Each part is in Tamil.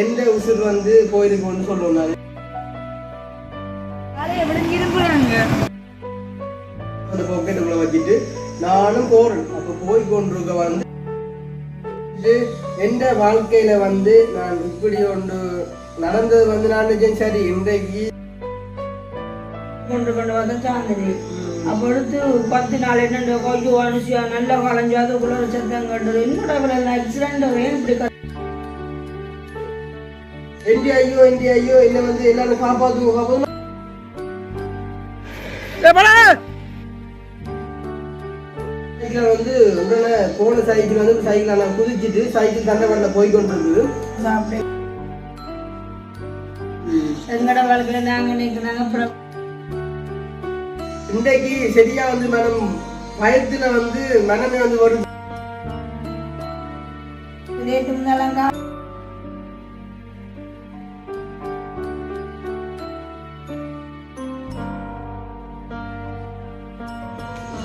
எந்த உசுர் வந்து இருக்கிறாங்க அந்த பாக்கெட்டுக்குள்ள வச்சுட்டு நானும் போறேன். அப்ப போய் கொண்டிருக்க வந்து எந்த வாழ்க்கையில வந்து நான் இப்படி ஒன்று நடந்தது வந்து நான் நினைச்சேன்? சரி இன்றைக்கு கொண்டு கொண்டு வந்த சாந்தினி. அப்பொழுது பத்து நாள் என்னண்டு கொஞ்சம் அனுசியா நல்ல கலைஞ்சு அதுக்குள்ள சத்தம் கண்டது என்னோட ஆக்சிடென்ட் ஏன் இப்படி எந்தி ஐயோ எந்தி ஐயோ என்ன வந்து எல்லாரும் காப்பாத்துவோம் காப்பாத்துவோம் சைக்கிள் வந்து உடனே போன சைக்கிள் வந்து சைக்கிள் நான் குதிச்சிட்டு சைக்கிள் தண்டவாளத்துல போய் கொண்டிருக்குது சாப்பிட்டு எங்கட வாழ்க்கையில நாங்க நினைக்கிறாங்க அப்புறம் இன்றைக்கு சரியா வந்து மனம் பயத்துல வந்து மனமே வந்து ஒரு நேற்று முந்தாலங்க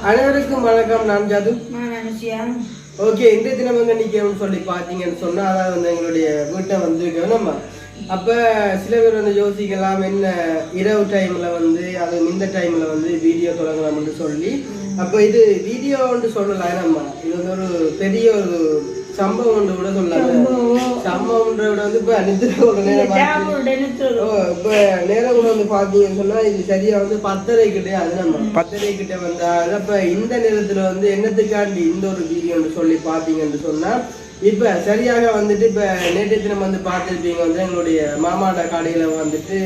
அனைவருக்கும் வணக்கம். நான் ஜது. ஓகே இந்த தினம் வந்து நிற்கணும்னு சொல்லி பார்த்தீங்கன்னு சொன்னா அதாவது வந்து எங்களுடைய வீட்டை வந்து நம்ம அப்ப சில பேர் வந்து யோசிக்கலாம் என்ன இரவு டைம்ல வந்து அது இந்த டைம்ல வந்து வீடியோ தொடங்கலாம்னு சொல்லி. அப்ப இது வீடியோன்னு சொல்லலாம் நம்ம இது வந்து ஒரு பெரிய ஒரு சம்பவம் ஒன்று கூட சொல்லலாம் சம்பவம்ன்ற விட வந்து இப்ப நித்திர ஒரு நேரம் இப்ப நேரம் கூட வந்து பாத்தீங்கன்னு சொன்னா இது சரியா வந்து பத்தரை கிட்டே அது நம்ம. பத்தரை கிட்ட வந்தா அப்ப இந்த நேரத்துல வந்து என்னத்துக்காண்டி இந்த ஒரு வீடியோன்னு சொல்லி பாத்தீங்கன்னு சொன்னா இப்ப சரியாக வந்துட்டு இப்ப நேற்று தினம் வந்து பார்த்துருப்பீங்க வந்து எங்களுடைய மாமாட கடையில வந்துட்டு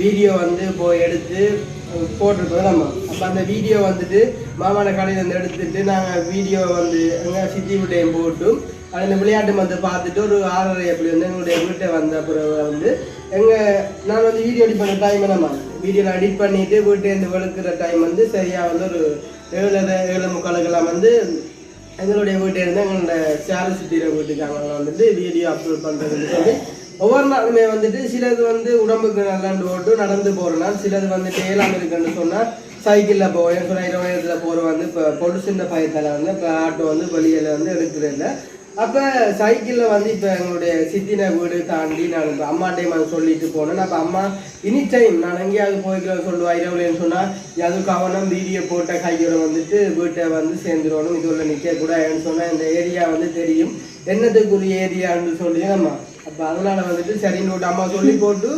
வீடியோ வந்து போய் எடுத்து போட்டிருப்போம் நம்ம. அப்ப அந்த வீடியோ வந்துட்டு மாமாட கடையில இருந்து எடுத்துட்டு நாங்க வீடியோ வந்து எங்க சித்தி விட்டையும் போட்டு அந்த விளையாட்டு வந்து பார்த்துட்டு ஒரு ஆறரை அப்படி வந்து எங்களுடைய வீட்டை வந்த பிறகு வந்து எங்கள் நான் வந்து வீடியோ எடிட் பண்ண டைம் நம்ம வீடியோவில் எடிட் பண்ணிட்டு இந்த வெளுக்கிற டைம் வந்து சரியாக வந்து ஒரு ஏழரை ஏழு முக்காலுக்கெல்லாம் வந்து எங்களுடைய வீட்டை இருந்து எங்களோட சேலை சுத்திர வீட்டுக்கு அவங்க வந்துட்டு வீடியோ அப்லோட் பண்ணுறது சொல்லி ஒவ்வொரு நாளுமே வந்துட்டு சிலது வந்து உடம்புக்கு நல்லாண்டு ஓட்டும் நடந்து போறனால் சிலது வந்துட்டு ஏழாம் இருக்குன்னு சொன்னால் சைக்கிளில் போவேன் இரவு நேரத்தில் போகிற வந்து இப்போ பொடுசுன்ற பயத்தில் வந்து இப்போ ஆட்டோ வந்து வெளியில் வந்து எடுக்கிறதில்ல அப்ப சைக்கிள்ல வந்து இப்ப எங்களுடைய சித்தின வீடு தாண்டி நான் இப்ப அம்மாட்டையும் அதை சொல்லிட்டு போனேன். அப்ப அம்மா எனி டைம் நான் எங்கேயாவது போய்க்கிறேன் சொல்லுவா இரவுலன்னு சொன்னா அது கவனம் வீடியோ போட்ட கையோட வந்துட்டு வீட்டை வந்து சேர்ந்துடணும் இது உள்ள நிக்க கூடாதுன்னு சொன்னா இந்த ஏரியா வந்து தெரியும். என்னத்துக்குரிய ஏரியான்னு சொல்லி. நம்ம அப்ப அதனால வந்துட்டு சரின்னு விட்டு அம்மா சொல்லி போட்டு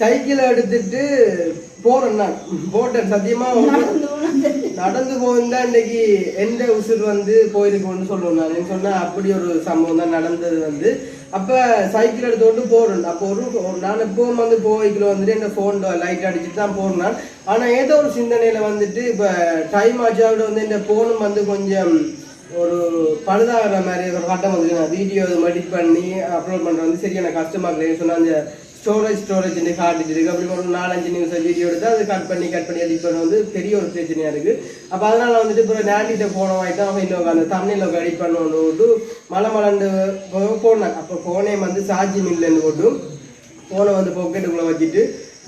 சைக்கிளை எடுத்துட்டு போறேன் நான். போட்டேன். சத்தியமா நடந்து போயிருந்தா இன்னைக்கு எந்த உசுர் வந்து போயிருக்கோன்னு சொல்லுவோம் நான். சொன்னா அப்படி ஒரு சம்பவம் தான் நடந்தது வந்து. அப்ப சைக்கிள் எடுத்துட்டு போறேன் அப்போ ஒரு ஒரு நான் எப்பவும் வந்து போய்க்குள்ள வந்துட்டு என் ஃபோன் லைட் அடிச்சுட்டு தான் போறேன் ஆனா ஏதோ ஒரு சிந்தனையில வந்துட்டு இப்ப டைம் ஆச்சாவோட வந்து இந்த போனும் வந்து கொஞ்சம் ஒரு பழுதாகிற மாதிரி ஒரு கட்டம் வந்துட்டு நான் வீடியோ எடிட் பண்ணி அப்லோட் பண்றது வந்து சரியான கஷ்டமா இருக்கு சொன்னா அந்த ஸ்டோரேஜ் ஸ்டோரேஜ் காட்டிட்டு இருக்கு அப்படி ஒரு நாலஞ்சு நிமிஷம் வீடியோ எடுத்து அது கட் பண்ணி கட் பண்ணி பண்ண வந்து பெரிய ஒரு பிரச்சனையா இருக்கு. அப்ப அதனால வந்துட்டு இப்போ நேண்டிட்ட போன வாய்ட்டு அவன் இன்னும் அந்த தமிழில் எடிட் பண்ணணும்னு போட்டு மலை மலண்டு போனேன் அப்போ போனே வந்து சார்ஜிங் இல்லைன்னு போட்டு போனை வந்து பாக்கெட்டுக்குள்ள வச்சுட்டு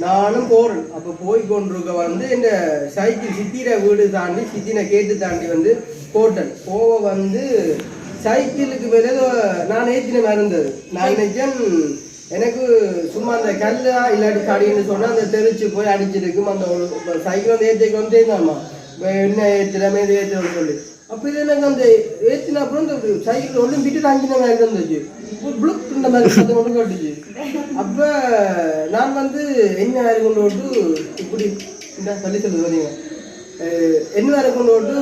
நானும் போறேன். அப்போ போய் கொண்டிருக்க வந்து இந்த சைக்கிள் சித்திர வீடு தாண்டி சித்தின கேட்டு தாண்டி வந்து போட்டேன். போக வந்து சைக்கிளுக்கு மேலே நான் ஏற்றின மாதிரி இருந்தது நான் நினைச்சேன் எனக்கு சும்மா அந்த கல்லா இல்லாட்டி கடின்னு சொன்னா அந்த தெரிச்சு போய் அடிச்சிருக்கும். அந்த சைக்கிள் வந்து ஏற்றிக்கு வந்து தேய்ந்தாமா என்ன ஏற்றுறமே இது ஏற்றுறோம்னு சொல்லி. அப்போ இது எனக்கு அந்த ஏற்றின அப்புறம் இந்த சைக்கிள் ஒன்றும் விட்டு தாங்கின மாதிரி இருந்துச்சு. புளுக் இந்த மாதிரி சத்தம் ஒன்று கட்டுச்சு. அப்ப நான் வந்து என்ன வேலை கொண்டு விட்டு இப்படி இந்த சொல்லி சொல்லுது வரீங்க என்ன வேலை கொண்டு விட்டு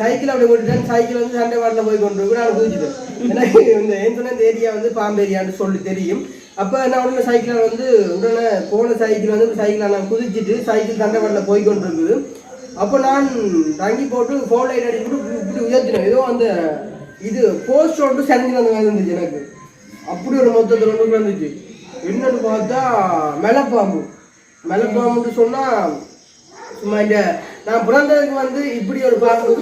சைக்கிள் அப்படி ஓட்டிட்டேன். சைக்கிள் வந்து சண்டை வாட்டில் போய் கொண்டு போய் நான் குதிச்சிட்டேன். எனக்கு இந்த ஏன் சொன்ன இந்த ஏரியா வந்து பாம்பேரியான்னு சொல்லி தெரியும். அப்போ நான் உடனே சைக்கிளில் வந்து உடனே போன சைக்கிள் வந்து சைக்கிளை நான் குதிச்சிட்டு சைக்கிள் சண்டை போய் கொண்டிருக்குது அப்போ நான் தங்கி போட்டு ஃபோன் லைட் அடிச்சுட்டு இப்படி உயர்த்தினேன். ஏதோ அந்த இது போஸ்ட் ஒன்று சரிஞ்சு வந்த மாதிரி இருந்துச்சு எனக்கு. அப்படி ஒரு மொத்தத்தில் ஒன்று இருந்துச்சு. என்னன்னு பார்த்தா மெலப்பாம்பு. மெலப்பாம்புன்னு சொன்னால் சும்மா இந்த நான் பிறந்ததுக்கு வந்து இப்படி ஒரு பாம்பு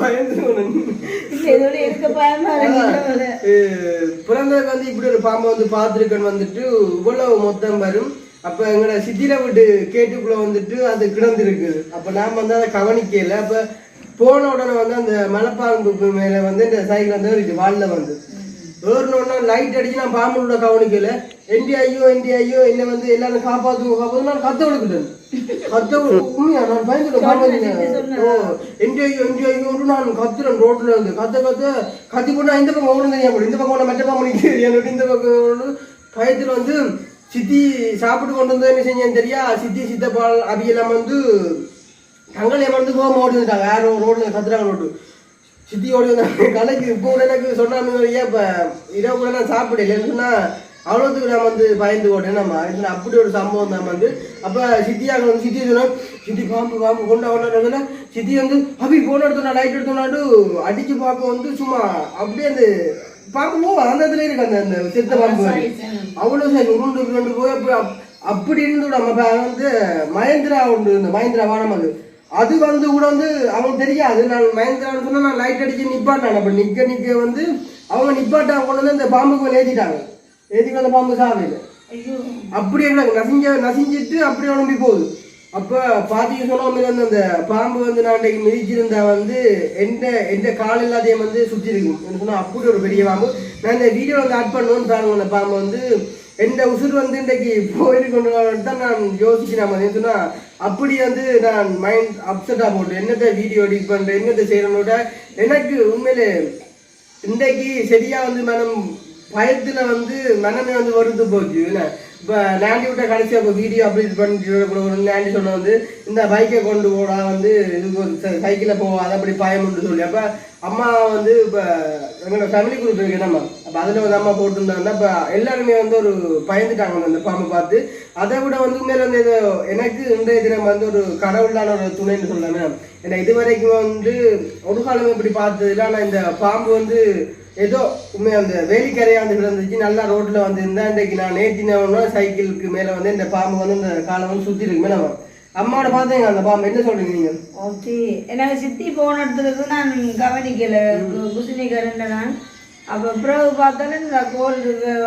பயந்து பிறந்ததுக்கு வந்து இப்படி ஒரு பாம்பை வந்து பார்த்துருக்கேன்னு வந்துட்டு இவ்வளவு மொத்தம் வரும். அப்ப எங்களோட சித்திர வீட்டு கேட்டுக்குள்ள வந்துட்டு அது கிடந்திருக்கு. அப்ப நான் வந்து அதை கவனிக்கல. அப்ப போன உடனே வந்து அந்த மலைப்பாம்புக்கு மேல வந்து இந்த சைக்கிள் வந்து வால்ல வந்து. ஏறினோன்னா லைட் அடிச்சு நான் பாம்பனோட கவனிக்கல. என்டி ஐயோ என்டி ஐயோ என்ன வந்து எல்லாரும் காப்பாத்துங்க காப்பாத்து நான் கத்த விடுக்கிட்டேன் கத்த உண்மையா நான் பயந்துட்டேன் ஓ என்டி ஐயோ என்டி ஐயோன்னு நான் கத்துறேன் ரோட்ல இருந்து. கத்த கத்த கத்தி போட்டு இந்த பக்கம் ஓடுங்க தெரியாம இந்த பக்கம் ஓட மற்ற பாம்பு நிற்கிறது என்னோட இந்த பக்கம். பயத்துல வந்து சித்தி சாப்பிட்டு கொண்டு வந்து என்ன செஞ்சேன்னு தெரியா? சித்தி சித்தப்பால் அவியெல்லாம் வந்து தங்களை வந்து கோவம் ஓடி வந்துட்டாங்க. யாரும் ரோட்ல கத்துறாங்க ரோட்டு சித்தி ஓடி வந்தாங்க கலைக்கு இப்போ கூட எனக்கு சொன்னாங்க ஐயா இப்போ இரவு கூட நான் சாப்பிடலன்னு சொன்னா அவ்வளோத்துக்கு நான் வந்து பயந்து ஓட்டேன். நம்ம இதுல அப்படி ஒரு சம்பவம் தான் வந்து. அப்போ சித்தியாக வந்து சித்தி சொன்னா சித்தி பாம்பு பாம்பு கொண்டு அவனா சித்தி வந்து அபி போன் எடுத்தோம் லைட் எடுத்தோம்னாடு அடிச்சு பார்க்க வந்து சும்மா அப்படியே அந்த பாம்பு போவா அந்த இடத்துல இருக்கு அந்த அந்த செத்த பாம்பு அவ்வளோ சரி உருண்டு உருண்டு போய் அப்படி அப்- அப்படி இருந்து நம்ம வந்து மகேந்திரா உண்டு இந்த மகேந்திரா வானம் அது அது வந்து கூட வந்து அவனுக்கு தெரியாது. நான் மகேந்திரான்னு சொன்னா நான் லைட் அடிச்சு நிப்பாட்டான் அப்ப நிக்க நிக்க வந்து அவங்க நிப்பாட்டா கொண்டு வந்து அந்த பாம்புக்கு மேல ஏத்திட்டாங்க. ஏத்திக்கு அந்த பாம்பு சாவையில் ஐயோ. அப்படியே கிடக்கு. நசிஞ்ச நசிஞ்சிட்டு அப்படியே உடம்பி போகுது. அப்ப பாத்தீங்க சொன்ன வந்து அந்த பாம்பு வந்து நான் அன்றைக்கு மிதிச்சிருந்தா வந்து எந்த எந்த கால் எல்லாத்தையும் வந்து சுத்தி இருக்கும். என்ன சொன்னா அப்படி ஒரு பெரிய பாம்பு. நான் இந்த வீடியோ வந்து ஆட் பண்ணுவேன்னு பாருங்க அந்த பாம்பு வந்து எந்த உசுர் வந்து இன்றைக்கு போயிருக்கணும் தான் நான் யோசிக்கிறேன். மாதிரி சொன்னா அப்படி வந்து நான் மைண்ட் அப்செட்டாக போட்டு என்னத்த வீடியோ எடிட் பண்றேன்? என்னத்த செய்யறேன்னு எனக்கு உண்மையிலே இன்றைக்கு சரியாக வந்து மனம் பயத்துல வந்து மனமே வந்து வருது போச்சு. என்ன? இப்போ நாண்டி விட்ட கடைசியாக இப்போ வீடியோ அப்டேட் பண்ணிட்டு கூட ஒரு நாண்டி சொன்ன வந்து இந்த பைக்கை கொண்டு போடா வந்து இது சைக்கிளில் போகாத அப்படி பயமுண்டு சொல்லி. அப்போ அம்மா வந்து இப்போ எங்களோட ஃபேமிலி குரூப் இருக்கு என்னம்மா? அப்போ அதில் வந்து அம்மா போட்டுருந்தாங்கன்னா இப்போ எல்லாருமே வந்து ஒரு பயந்துட்டாங்க அந்த பாம்பை பார்த்து. அதை விட வந்து மேலே வந்து இதை எனக்கு இன்றைய தினம் வந்து ஒரு கடவுளான ஒரு துணைன்னு சொல்லலாமே ஏன்னா இது வரைக்கும் வந்து ஒரு காலம் இப்படி பார்த்ததில்ல ஆனால் இந்த பாம்பு வந்து ஏதோ உண்மையா அந்த வேலிக்கரையா வந்து விழுந்துச்சு நல்லா ரோட்ல வந்து இருந்தா இன்றைக்கு நான் நேற்றினோன்னா சைக்கிளுக்கு மேல வந்து இந்த பாம்பு வந்து இந்த காலை வந்து சுத்தி இருக்கு மேல அம்மாவோட பார்த்தீங்க அந்த பாம்பு. என்ன சொல்றீங்க நீங்க? ஓகே. எனக்கு சித்தி போன இடத்துக்கு நான் கவனிக்கல. குசினிகரண்ட நான். அப்போ பிறகு பார்த்தாலும் இந்த கோல்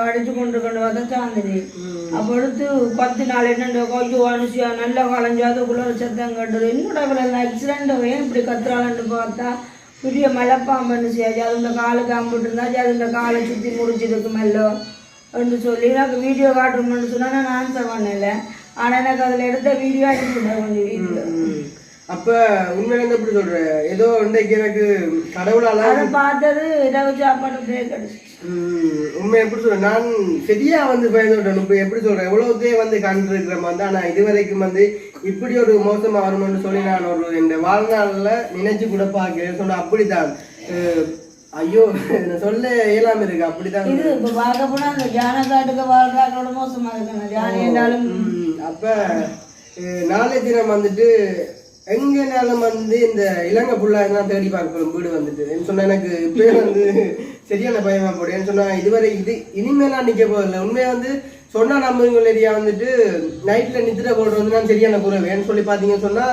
அடிச்சு கொண்டு கொண்டு பார்த்தா சாந்திரி அப்போ அடுத்து பத்து நாள் என்னண்டு கொஞ்சம் அனுசியா நல்லா களைஞ்சு அதுக்குள்ள சத்தம் கட்டுது. என்னோட ஆக்சிடென்ட் ஏன் இப்படி கத்துறாங்கன்னு பார்த்தா பெரிய மலைப்பாம்பு அனுசியாச்சு அது இந்த காலு காம்பிட்டு இருந்தாச்சு அது இந்த காலை சுற்றி முடிச்சிருக்கு மெல்லோ என்று சொல்லி எனக்கு வீடியோ காட்டுறோம்னு சொன்னா நான் ஆன்சர் பண்ணல ஆனால் எனக்கு அதில் எடுத்த வீடியோ அனுப்பிவிட்டேன் கொஞ்சம் வீடியோ அப்ப உண்மையில எப்படி சொல்ற ஏதோ இன்றைக்கு எனக்கு கடவுளால அதை பார்த்தது இரவு சாப்பாடு பிரேக் அடிச்சு உண்மை எப்படி சொல்றேன்? நான் சரியா வந்து பயந்துட்டேன். இப்ப எப்படி சொல்றேன்? எவ்வளவுதே வந்து கண்டிருக்கிற மாதிரி ஆனா இது வரைக்கும் வந்து இப்படி ஒரு மோசமா வரும்னு சொல்லி நான் ஒரு இந்த வாழ்நாள்ல நினைச்சு கூட பார்க்கிறேன் சொன்ன அப்படித்தான். ஐயோ நான் சொல்ல இயலாம இருக்கு. அப்படித்தான். இது இப்போ பார்க்க போனா அந்த ஜானகாட்டுக்கு வாழ்றாங்களோட மோசமா இருக்கணும் ஜானி என்றாலும் அப்ப நாளை தினம் வந்துட்டு எங்கனாலும் வந்து இந்த இலங்கை புள்ளா தான் தேடி பார்க்கணும். வீடு வந்துட்டு. சொன்னா எனக்கு இப்பயே வந்து சரியான பயமா போடு ஏன்னு சொன்னா இதுவரை இது இனிமேலாம் நிக்க போதில்லை உண்மையா வந்து சொன்னா நம்புங்கள் ஏரியா வந்துட்டு நைட்ல நித்திர போடுறது வந்து நான் சரியான குறைவு ஏன்னு சொல்லி பாத்தீங்கன்னு சொன்னா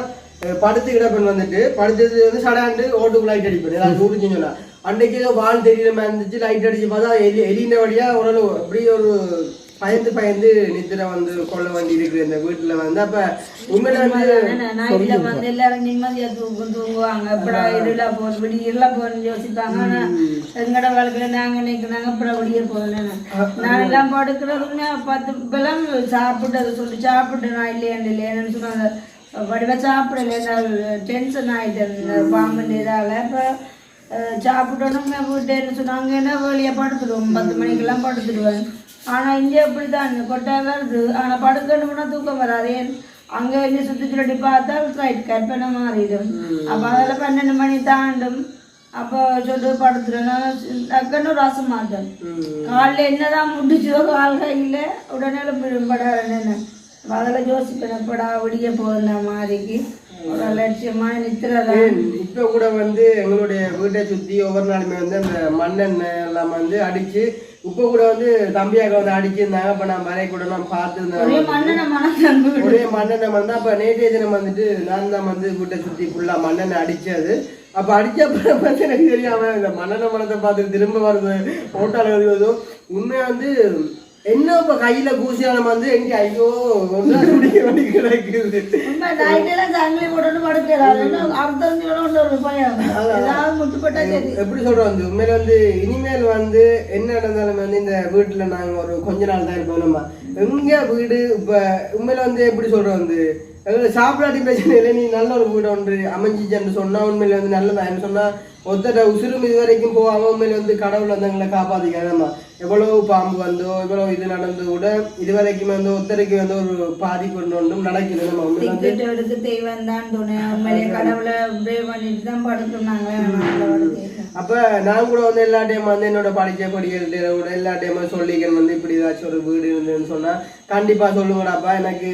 படுத்து கிடப்பன் வந்துட்டு. படுத்தது வந்து சடாண்டு ஓட்டுக்கு லைட் அடிப்பேன். ஏதாவது ஊருச்சுன்னு சொன்னா. அன்னைக்கு ஏதோ வால் தெரியுற மாதிரி இருந்துச்சு லைட் அடிச்சு பார்த்தா எலி எலின வழியா ஓரளவு அப்படியே ஒரு பயந்து பயந்து நித்திர வந்து கொள்ள வேண்டி இருக்கு இந்த வீட்டுல வந்து. அப்ப உண்மையில வந்து எல்லாரும் நிம்மதியா தூக்கம் தூங்குவாங்க. எப்படா இருளா போகுது விடி இருளா யோசிப்பாங்க. ஆனா எங்கட வாழ்க்கையில நாங்க நிக்கிறாங்க எப்படா விடிய போகுதுன்னு நான் எல்லாம் படுக்கிறதுமே பத்து இப்பெல்லாம் சாப்பிட்டது சொல்லி சாப்பிட்டு நான் இல்லையாண்டு இல்லையான்னு சொன்னாங்க. வடிவா சாப்பிடல டென்ஷன் ஆயிட்டேன் பாம்பு இதால. இப்போ சாப்பிட்டோன்னு வீட்டேன்னு சொன்னாங்க என்ன வெளியே படுத்துடுவோம்? பத்து மணிக்கெல்லாம் படுத்துடுவேன். ஆனா இங்கே அப்படிதான். கொட்டை வருது. ஆனா படுக்கணும்னா தூக்கம் வராது. அங்க இங்க சுத்தி சுருட்டி பார்த்தா ரைட் கற்பனை மாறிடும். அப்ப அதில் பன்னெண்டு மணி தாண்டும். அப்போ சொல்லி படுத்துறேன்னா டக்குன்னு ரசம் மாட்டேன் காலைல என்னதான் முடிச்சோ கால் கையில் உடனே படாது என்ன அதில் யோசிப்பேன் எப்படா விடிய போகுது மாதிரிக்கு ஒரு லட்சியமா நித்திரதான். ஏன்? இப்ப கூட வந்து எங்களுடைய வீட்டை சுத்தி ஒவ்வொரு நாளுமே வந்து அந்த மண்ணெண்ணெய் எல்லாம் வந்து அடிச்சு இப்ப கூட வந்து தம்பியாக வந்து அடிச்சிருந்தாங்க அப்ப நான் வரைய கூட நான் பார்த்துருந்தேன். ஒரே மண்ணெண்ண வந்து அப்ப நேற்றைய தினம் வந்துட்டு நான் தான் வந்து வீட்டை சுத்தி ஃபுல்லா மண்ணெண்ணெய் அடிச்சது. அப்ப அடிச்சப்ப வந்து எனக்கு தெரியாம இந்த மண்ணெண்ணெய் மனத்தை பார்த்து திரும்ப வருது. ஓட்டால வருவதோ உண்மையா வந்து என்ன இப்ப கையில கூசியானம் வந்து எங்க ஐயோ குடிக்க வேண்டி கிடக்குது. எப்படி சொல்றோம் வந்து உண்மையில வந்து இனிமேல் வந்து என்ன நடந்தாலும் வந்து இந்த வீட்டுல நாங்க ஒரு கொஞ்ச நாள் தான் இருப்போம். நம்ம எங்க வீடு இப்ப உண்மையில வந்து எப்படி சொல்றோம் வந்து சாப்பிடாட்டி பிரச்சனை இல்லை நீ நல்ல ஒரு வீடு ஒன்று அமைஞ்சிச்சேன்னு சொன்னா உண்மையில வந்து நல்லதான் சொன்னா ஒருத்தர உசுரும் இது வரைக்கும் போகாம உண்மையில வந்து கடவுள் வந்து எங்களை காப்பாத்திக்காதம்மா எவ்வளவு பாம்பு வந்தோ எவ்வளவு இது நடந்து கூட இது வரைக்கும் வந்து ஒத்தருக்கு வந்து ஒரு பாதிப்பு ஒன்றும் நடக்குது நம்ம உண்மையில தெய்வம் தான் துணை. உண்மையிலே கடவுளை அப்படியே பண்ணிட்டு தான் படுத்துனாங்க அப்ப நான் கூட வந்து எல்லா டைம் வந்து என்னோட படிக்க படிக்கிற கூட எல்லா டைமும் சொல்லிக்கிறேன் வந்து இப்படி ஏதாச்சும் ஒரு வீடு இருந்துன்னு சொன்னா கண்டிப்பா சொல்லுங்கடாப்பா எனக்கு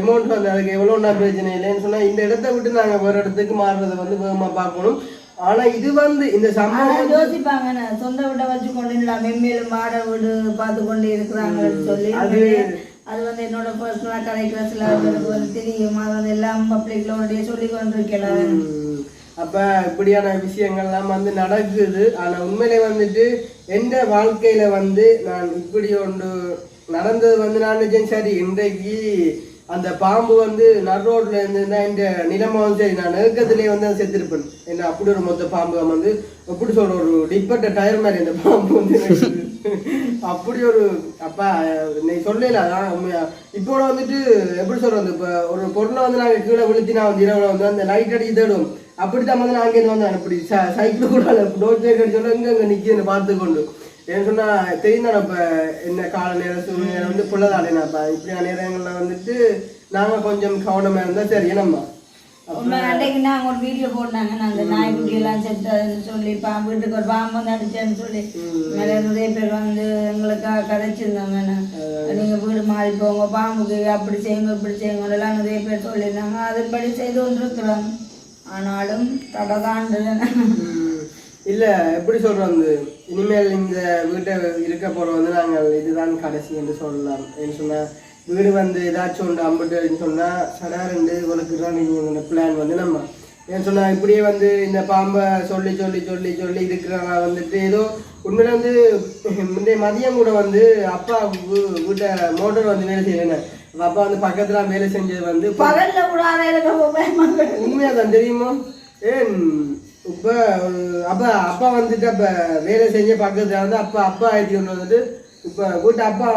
அமௌண்ட் வந்து அதுக்கு எவ்வளோண்ணா பிரச்சனை இல்லைன்னு சொன்னா இந்த இடத்த விட்டு நாங்க வேற இடத்துக்கு மாறுறதை வந்து வேகமா பார்க்கணும். ஆனா இது வந்து இந்த சம்பவம் யோசிப்பாங்க நான் சொந்த வீட்டை வச்சு கொண்டு இல்லை மென்மேலும் வாடகை வீடு பார்த்து கொண்டு இருக்கிறாங்கன்னு சொல்லி உண்மையிலே அது வந்து என்னோட பர்சனலாக கதைக்கிற சில பேருக்கு வந்து தெரியும். அது வந்து எல்லாம் பப்ளிக்லோடய சொல்லி கொண்டிருக்கலாம். ம். அப்போ இப்படியான விஷயங்கள்லாம் வந்து நடக்குது. ஆனால் உண்மையிலே வந்துட்டு எந்த வாழ்க்கையில் வந்து நான் இப்படி ஒன்று நடந்தது வந்து நான் நினைச்சேன் சரி இன்றைக்கு அந்த பாம்பு வந்து நடுரோட்டில் இருந்திருந்தா இந்த நிலமை வந்து சரி நான் நெருக்கத்துலேயே வந்து அதை செத்துருப்பேன். என்ன அப்படி ஒரு மொத்த பாம்பு வந்து எப்படி சொல்கிற ஒரு டிப்பட்ட டயர் மாதிரி அந்த பாம்பு வந்து அப்படி ஒரு அப்பா நீ சொல்லல அதான் உண்மையா. இப்போ வந்துட்டு எப்படி சொல்றது இப்போ ஒரு பொருளை வந்து நாங்கள் கீழே விழுத்தினா நான் வந்து இரவுல வந்து அந்த லைட் அடிச்சு தேடும். அப்படித்தான் வந்து நான் அங்கேருந்து வந்தேன் அப்படி ச- சைக்கிள் கூட டோர் சேக் அடிச்சோட இங்கே இங்கே நிற்கிது பார்த்து கொண்டு ஏன்னு சொன்னா தெரியும் தானே இப்போ என்ன கால நேரம் சூழ்நிலை வந்து புள்ளதாலேனாப்பா இப்படியான நேரங்களில் வந்துட்டு நாங்கள் கொஞ்சம் கவனமாக இருந்தால் சரி என்னம்மா? உண்மை அன்றைக்கு நாங்கள் ஒரு வீடியோ போட்டாங்க. நான் அந்த நாய்க்குட்டி எல்லாம் செத்ததுன்னு சொல்லி பாம்பு வீட்டுக்கு ஒரு பாம்பு வந்து அடிச்சேன்னு சொல்லி நிறைய நிறைய பேர் வந்து எங்களுக்காக கதைச்சிருந்தாங்க. நீங்க வீடு மாறி போங்க பாம்புக்கு அப்படி செய்யுங்க இப்படி செய்யுங்க எல்லாம் நிறைய பேர் சொல்லியிருந்தாங்க. அதன்படி செய்து கொண்டிருக்கிறோம். ஆனாலும் தடதாண்டு. இல்ல எப்படி சொல்றோம் இனிமேல் இந்த வீட்டை இருக்க போறோம் வந்து நாங்கள் இதுதான் கடைசி என்று சொல்லலாம். ஏன்னு சொன்னா வீடு வந்து ஏதாச்சும் ஒன்று அம்பிட்டு சொன்னா சடாரெண்டு இவளுக்கு தான் நீங்க பிளான் வந்து நம்ம. ஏன்னு சொன்னா இப்படியே வந்து இந்த பாம்பை சொல்லி சொல்லி சொல்லி சொல்லி இருக்கிறவங்க வந்துட்டு ஏதோ உண்மையில வந்து முந்தைய மதியம் கூட வந்து அப்பா வீட்டை மோட்டர் வந்து வேலை செய்யலைங்க அப்பா வந்து பக்கத்துல வேலை செஞ்சது வந்து பயமாக உண்மையாதான் தெரியுமா? ஏன் இப்ப அப்பா அப்பா வந்துட்டு அப்ப வேலை செஞ்ச பக்கத்துல வந்து அப்பா அப்பா ஆயிடுச்சு ஒன்று வந்துட்டு இப்ப வீட்டு அப்பா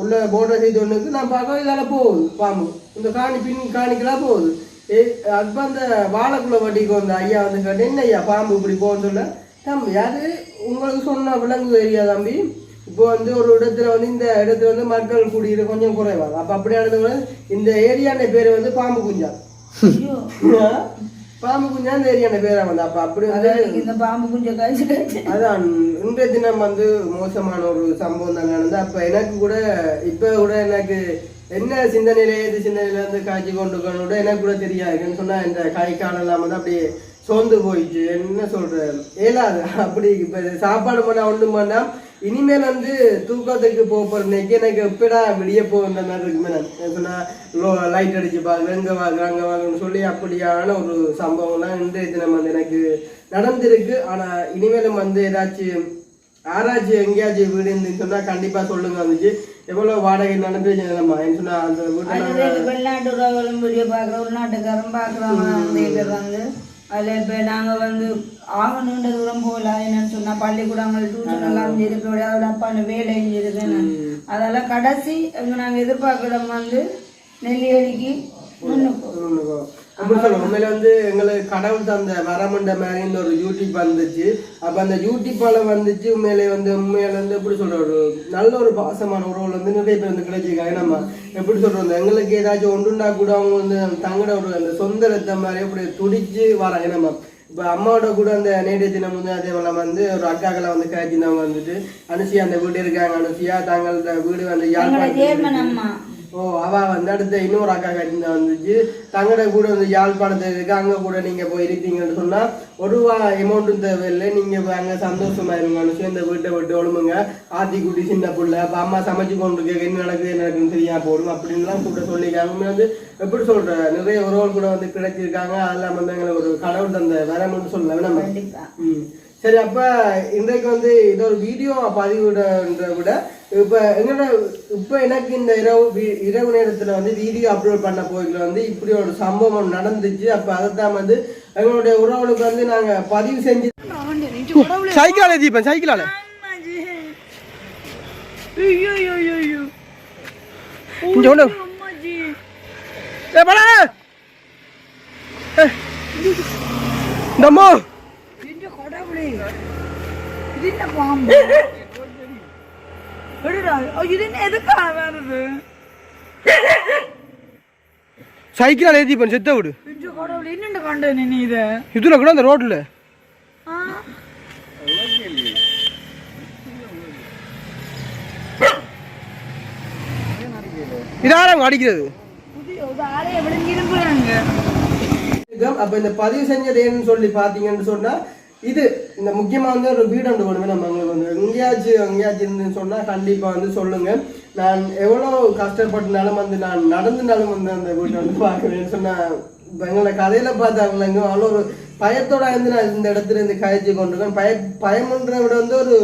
உள்ள போட்டோ செய்து ஒண்ணுக்கு நான் பார்க்க இதால போகுது. பாம்பு. இந்த காணி பின் காணிக்கெல்லாம் போகுது. ஏ அப்ப அந்த வாழைக்குள்ள வட்டிக்கு வந்த ஐயா வந்து கேட்டேன் என்ன ஐயா பாம்பு இப்படி போகன்னு சொல்ல? தம்பி அது உங்களுக்கு சொன்னா விலங்கு ஏரியா தம்பி. இப்போ வந்து ஒரு இடத்துல வந்து இந்த இடத்துல வந்து மக்கள் குடியிரு கொஞ்சம் குறைவாங்க அப்ப அப்படியானது இந்த ஏரியாண்ட பேர் வந்து பாம்பு குஞ்சா. பாம்பு குஞ்சா இந்த ஏரியாண்ட பேரா வந்து. அப்ப அப்படி வந்து இந்த பாம்பு கொஞ்சம் கழிச்சு கழிச்சு அதான் இன்றைய தினம் வந்து மோசமான ஒரு சம்பவம் தான் நடந்தது. அப்ப எனக்கு கூட இப்ப கூட எனக்கு என்ன சிந்தனையில ஏது சிந்தனையில இருந்து காய்ச்சி கொண்டு கூட எனக்கு கூட தெரியாது என்னன்னு சொன்னா இந்த கை காலெல்லாம் வந்து அப்படியே சோர்ந்து போயிடுச்சு. என்ன சொல்ற ஏலாது அப்படி இப்ப சாப்பாடு பண்ணா ஒன்றும் பண்ணா இனிமேல் வந்து தூக்கத்துக்கு போக போறேன் எனக்கு எப்படா விடிய போகின்ற மாதிரி இருக்குமே நான். சொன்னா லோ லைட் அடிச்சு பாக்குறேன் இங்க வாங்க அங்க வாங்கன்னு சொல்லி அப்படியான ஒரு சம்பவம்லாம் இன்றைய தினம் வந்து எனக்கு நடந்திருக்கு. ஆனா இனிமேலும் வந்து ஏதாச்சும் ஆராய்ச்சி எங்கேயாச்சும் வீடு இருந்துன்னு சொன்னா கண்டிப்பா சொல்லுங்க வந்துச்சு. எவ்வளவு வாடகை நடந்து நம்ம என்ன சொன்னா அந்த வீட்டை அது நாங்க- வெளிநாட்டு உறவுகளும் வீடியோ பார்க்குறோம் உள்நாட்டுக்காரன் பார்க்குறவங்க வந்து. அதில் இப்போ நாங்கள் வந்து ஆகணுன்ற தூரம் போகல. என்னன்னு சொன்னால் பள்ளிக்கூடங்கள் டியூஷன் எல்லாம் இருக்கு அதோட அப்பான வேலை இருக்குன்னு அதெல்லாம் கடைசி நாங்கள் எதிர்பார்க்குற இடம் வந்து நெல்லியடிக்கு உண்மையில வந்து எங்களுக்கு கடவுள் தந்த வரமண்ட மாதிரி ஒரு யூடியூப் வந்துச்சு. அப்ப அந்த யூடியூப்பால வந்துச்சு உண்மையிலே வந்து உண்மையில வந்து எப்படி சொல்ற ஒரு நல்ல ஒரு பாசமான உறவுல வந்து நிறைய பேர் வந்து கிடைச்சிருக்காங்க. நம்ம எப்படி சொல்றது எங்களுக்கு ஏதாச்சும் ஒன்றுண்டா கூட அவங்க வந்து தங்களோட ஒரு அந்த சொந்த ரத்த மாதிரி அப்படி துடிச்சு வராங்க. நம்ம இப்ப அம்மாவோட கூட அந்த நேற்றைய தினம் வந்து அதே போல வந்து ஒரு அக்காக்கெல்லாம் வந்து காய்ச்சிருந்தவங்க வந்துட்டு அனுசியா அந்த வீடு இருக்காங்க அனுசியா தங்களோட வீடு வந்து அம்மா. ஓ அவ வந்து அடுத்த இன்னொரு அக்கா கட்டினா வந்துச்சு. தங்கட கூட வந்து யாழ்ப்பாணத்துல இருக்கு. அங்க கூட நீங்க போய் இருப்பீங்கன்னு சொன்னா ஒரு ரூபா அமௌண்ட்டும் தேவையில்லை. நீங்க போய் அங்க சந்தோஷமா இருங்கன்னு இந்த வீட்டை விட்டு ஒழுமுங்க ஆத்தி குட்டி சின்ன புள்ள. அப்ப அம்மா சமைச்சு கொண்டு இருக்க என்ன நடக்குது என்ன நடக்குதுன்னு தெரியாம போடும் அப்படின்லாம் கூட சொல்லியிருக்காங்க. வந்து எப்படி சொல்ற நிறைய உறவுகள் கூட வந்து கிடைச்சிருக்காங்க. அதெல்லாம் வந்து எங்களுக்கு ஒரு கடவுள் தந்த வரணும்னு சொல்லலாம் நம்ம. ம். சரி அப்ப இன்றைக்கு வந்து இது ஒரு வீடியோ பதிவிடன்றதை விட இப்ப எங்களோட இப்ப எனக்கு இந்த இரவு இரவு நேரத்துல வந்து வீடியோ அப்லோட் பண்ண போய்க்குள்ள வந்து இப்படி ஒரு சம்பவம் நடந்துச்சு. அப்ப அதைத்தான் வந்து எங்களுடைய உறவுகளுக்கு வந்து நாங்க பதிவு செஞ்சு சைக்கிளால தீபன் சைக்கிளால. இங்க ஏ படா நம்மோ சைக்கிளால தீபன் செத்த விடு. இதுல கூட அந்த ரோட்ல. இதாரம் அடிக்கிறது. அப்ப இந்த பதிவு செஞ்சது ஏன்னு சொல்லி பாத்தீங்கன்னு சொன்னா இது இந்த முக்கியமாக வந்து ஒரு வீடு ஒன்று வேணுமே நம்ம அவங்களுக்கு வந்து எங்கேயாச்சும் எங்கேயாச்சும் இருந்துன்னு சொன்னா வந்து சொல்லுங்க. நான் எவ்வளோ கஷ்டப்பட்டனாலும் வந்து நான் நடந்துனாலும் வந்து அந்த வீட்டை வந்து பார்க்குறேன்னு சொன்னால் எங்களை கதையில பார்த்தாங்களேங்க அவ்வளோ ஒரு பயத்தோட இருந்து நான் இந்த இடத்துல இருந்து கழிச்சு கொண்டிருக்கேன். பய பயம்ன்றதை விட வந்து ஒரு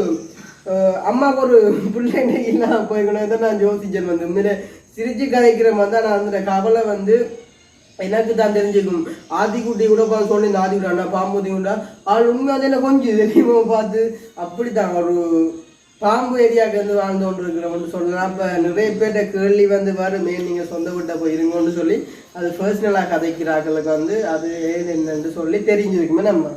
அம்மாவுக்கு ஒரு பிள்ளைங்க இல்லாமல் போய்க்கணும் நான் யோசிச்சேன் வந்து. உண்மையிலே சிரிச்சு கதைக்கிற மாதிரி தான் நான் அந்த கவலை வந்து எனக்கு தான் தெரிஞ்சுக்கும் ஆதிக்குட்டி கூட பார்த்து சொல்லி இந்த ஆதிக்குட்டி அண்ணா பாம்பு உண்டா ஆள் உண்மை அதில் கொஞ்சம் தெரியுமா பார்த்து. அப்படித்தான் ஒரு பாம்பு ஏரியாவுக்கு வந்து வாழ்ந்து கொண்டு இருக்கிறவங்க சொல்லலாம். இப்போ நிறைய பேர்ட்ட கேள்வி வந்து வருமே நீங்கள் சொந்த வீட்டை போயிருங்கன்னு சொல்லி. அது பர்சனலாக கதைக்கிறார்களுக்கு வந்து அது ஏது என்னன்னு சொல்லி தெரிஞ்சிருக்குமே நம்ம.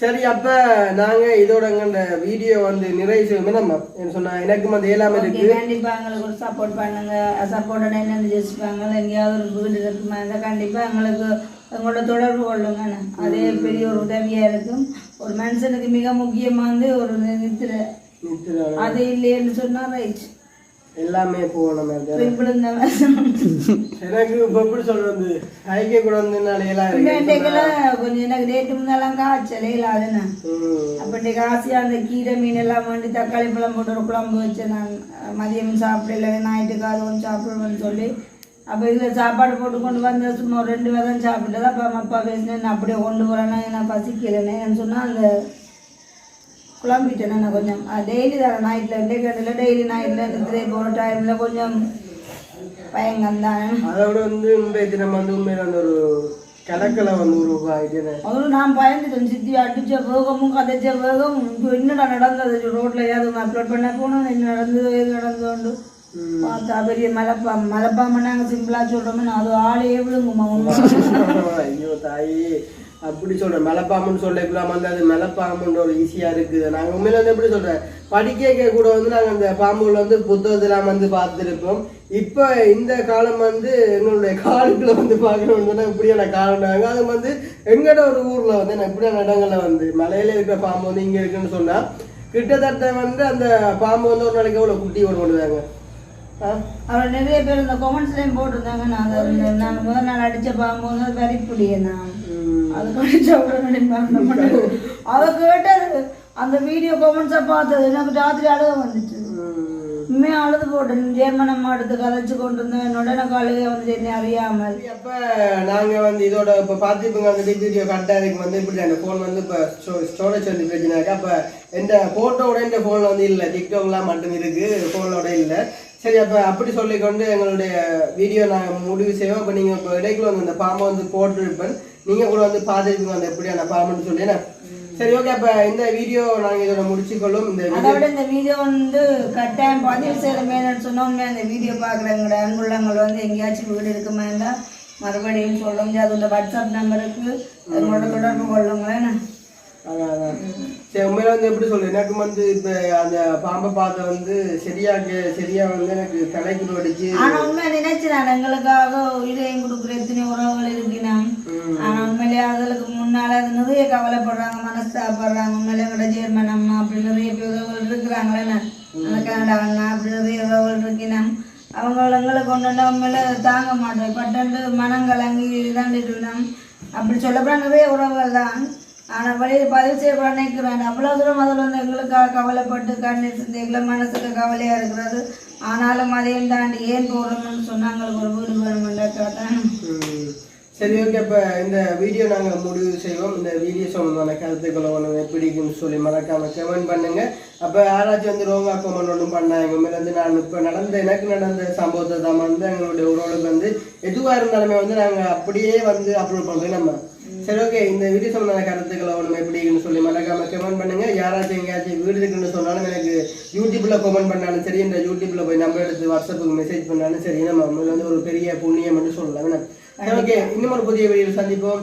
சரி அப்போ நாங்கள் இதோடங்க இந்த வீடியோ வந்து நிறைவு செய்வோமே? நம்ம என்ன சொன்னா எனக்கும் அந்த ஏழாம இருக்கு. கண்டிப்பா எங்களுக்கு ஒரு சப்போர்ட் பண்ணுங்க. சப்போர்ட் என்னென்னு யோசிப்பாங்க. எங்கேயாவது ஒரு வீடு இருக்குமா இருந்தால் கண்டிப்பா எங்களுக்கு எங்களோட தொடர்பு கொள்ளுங்க அதே பெரிய ஒரு உதவியா இருக்கும். ஒரு மனுஷனுக்கு மிக முக்கியமா வந்து ஒரு நித்திரை. அது இல்லைன்னு சொன்னா ரைட் எல்லாமே போகணும் எனக்கு இப்ப எப்படி சொல்றது? கைக்கே கூட வந்து கொஞ்சம் எனக்கு ரேட்டு முன்னெல்லாம் காய்ச்சலே இல்லாதுண்ணா ம். அப்போ இன்றைக்கு ஆசையாக அந்த கீரை மீன் எல்லாம் வேண்டி தக்காளி பழம் போட்டு ஒரு குழம்பு வச்சேன் நான் மதியம் சாப்பிடல ஞாயிற்றுக்கு அது கொஞ்சம் சாப்பிடுவேன்னு சொல்லி. அப்போ இதில் சாப்பாடு போட்டு கொண்டு வந்து சும்மா ரெண்டு தான் சாப்பிட்டது அப்போ அம்மா அப்பா பேசினேன் நான் அப்படியே கொண்டு போகிறேன்னா நான் பசிக்கலைன்னு சொன்னால் அந்த குழம்பிட்டேன் நான் கொஞ்சம் டெய்லி தானே நைட்டில் இன்றைக்கு டெய்லி நைட்டில் நித்திரை போகிற டைமில் கொஞ்சம் பயங்கம் தானே அதை விட வந்து இன்றைய தினம் வந்து உண்மையில அந்த ஒரு கிழக்கில் வந்து உருவாயிட்டு அதுவும் நான் பயந்துட்டேன் சித்தி அடிச்ச வேகமும் கதைச்ச வேகம் என்னடா நடந்தது ரோட்ல ஏதாவது அப்லோட் பண்ண போனோம் என்ன நடந்தது ஏது நடந்தது பார்த்தா பெரிய மலைப்பா மலைப்பாம்பு நாங்கள் சிம்பிளா சொல்றோமே அது ஆளே விழுங்குமா ஐயோ தாயி அப்படி சொல்றேன். மலைப்பாம்புன்னு சொல்லலாம் வந்து அது மலைப்பாம்புன்ற ஒரு ஈஸியா இருக்குது. நாங்க உண்மையில வந்து எப்படி சொல்றேன்? படிக்க கூட வந்து நாங்க அந்த பாம்புல வந்து புத்தகத்தெல்லாம் வந்து பார்த்துருப்போம். இப்ப இந்த காலம் வந்து எங்களுடைய காலத்தில் வந்து பார்க்கணும்னு சொன்னா இப்படியான காலம்னாங்க அது வந்து எங்கட ஒரு ஊர்ல வந்து நான் இப்படியான இடங்கள்ல வந்து மலையில இருக்கிற பாம்பு வந்து இங்க இருக்குன்னு சொன்னா கிட்டத்தட்ட வந்து அந்த பாம்பு வந்து ஒரு நாளைக்கு எவ்வளவு குட்டி கொண்டு வருவாங்க அவர் நிறைய பேர் இந்த கொமெண்ட்ஸ்லையும் போட்டிருந்தாங்க. இந்த- நான் முதல் நாள் அடிச்ச பாம்போது அது வெறிப்புடியே நான். அது மாட்டேன் அவ கேட்டது அந்த வீடியோ கொமெண்ட்ஸை பார்த்தது எனக்கு ராத்திரி அழுக வந்துச்சு. ம். உண்மையாக அழுது போட்டேன் ஜெர்மனம் எடுத்து கதைச்சு கொண்டு இருந்தேன் என்னோட எனக்கு அழுக வந்து என்னை அறியாமல். அப்ப நாங்க வந்து இதோட இப்ப பாத்துப்போங்க அந்த வீடியோ கட்டாருக்கு வந்து இப்படி அந்த போன் வந்து இப்ப ஸ்டோரேஜ் வந்து பிரச்சனை இருக்கு அப்ப எந்த போட்டோட இந்த போன்ல வந்து இல்ல. டிக்டாக்லாம் மட்டும் இருக்கு. போனோட இல்ல. சரி அப்ப அப்படி சொல்லிக்கொண்டு எங்களுடைய வீடியோ நாங்க முடிவு செய்வோம். அப்ப நீங்க இப்ப இடைக்குள்ள வந்து அந்த பாம்பை வந்து போட்டிருப்பேன். நீங்க கூட வந்து பார்த்துருப்பீங்க அந்த எப்படியான பாம்புன்னு சொல்லி என்ன? சரி ஓகே அப்ப இந்த வீடியோ நாங்க இதோட முடிச்சுக்கொள்ளும். இந்த அதை விட இந்த வீடியோ வந்து கட்டாயம் பதிவு செய்கிற மேலே சொன்னோம்னா இந்த வீடியோ பார்க்குறவங்களோட அன்புள்ளங்கள் வந்து எங்கேயாச்சும் வீடு இருக்குமா இருந்தால் மறுபடியும் சொல்ல முடியாது அந்த வாட்ஸ்அப் நம்பருக்கு எங்களோட தொடர்பு கொள்ளுங்களேன். சரி உண்மையில வந்து எப்படி சொல்றது? எனக்கு வந்து இப்ப அந்த பாம்பை பார்த்த வந்து சரியா சரியா வந்து எனக்கு தலைக்கு அடிச்சு ஆனால் உண்மை நினைச்சு நான் எங்களுக்காக உயிரையும் கொடுக்குற எத்தனை உறவுகள் இருக்கிறான் ஆனால் உண்மையிலே அதுக்கு முன்னால் அது நிறைய கவலைப்படுறாங்க மனஸ்தாப்படுறாங்க உண்மையிலே எங்களோட ஜெர்மன் அம்மா அப்படி நிறைய உறவுகள் இருக்கிறாங்களே அந்த கனடா அண்ணா அப்படி நிறைய உறவுகள் இருக்கிறான் அவங்க எங்களுக்கு கொண்டு வந்தா உண்மையில தாங்க மாட்டோம் பட்டண்டு மனம் கலங்கி இதாண்டிட்டு இருந்தோம் அப்படி சொல்லப்போனால் நிறைய உறவுகள் தான். ஆனால் வழியில் பதிவு செய்யப்பட நினைக்கிறேன் அவ்வளோ தூரம் அதில் வந்து எங்களுக்காக கவலைப்பட்டு கண்ணீர் சிந்தைகளை மனசுக்கு கவலையாக இருக்கிறது. ஆனாலும் அதையும் தாண்டி ஏன் போடணும்னு சொன்னாங்க ஒரு வீடு வேணுமெண்டாக்கா சரி ஓகே. இப்போ இந்த வீடியோ நாங்கள் முடிவு செய்வோம். இந்த வீடியோ சம்மந்தமான கருத்துக்களை ஒன்று பிடிக்கும்னு சொல்லி மறக்காம கமெண்ட் பண்ணுங்க. அப்போ யாராச்சும் வந்து ரோங்கா கமெண்ட் ஒன்றும் பண்ணாங்க உண்மையில வந்து நான் இப்போ நடந்த எனக்கு நடந்த சம்பவத்தை தான் வந்து எங்களுடைய உறவுகளுக்கு வந்து எதுவாக இருந்தாலுமே வந்து நாங்கள் அப்படியே வந்து அப்லோட் பண்ணுறோம் நம்ம சரி ஓகே இந்த வீடியோ சம்பந்தமான கருத்துக்களை ஒன்று எப்படின்னு சொல்லி மறக்காம கமெண்ட் பண்ணுங்க. யாராச்சும் எங்கேயாச்சும் வீடு இருக்குன்னு சொன்னாலும் எனக்கு யூடியூப்ல கமெண்ட் பண்ணாலும் சரி இந்த யூடியூப்ல போய் நம்ம எடுத்து வாட்ஸ்அப்புக்கு மெசேஜ் பண்ணாலும் சரி நம்ம வந்து ஒரு பெரிய புண்ணியம் சொல்லலாம். சரி ஓகே இன்னும் ஒரு புதிய வீடியோ சந்திப்போம்.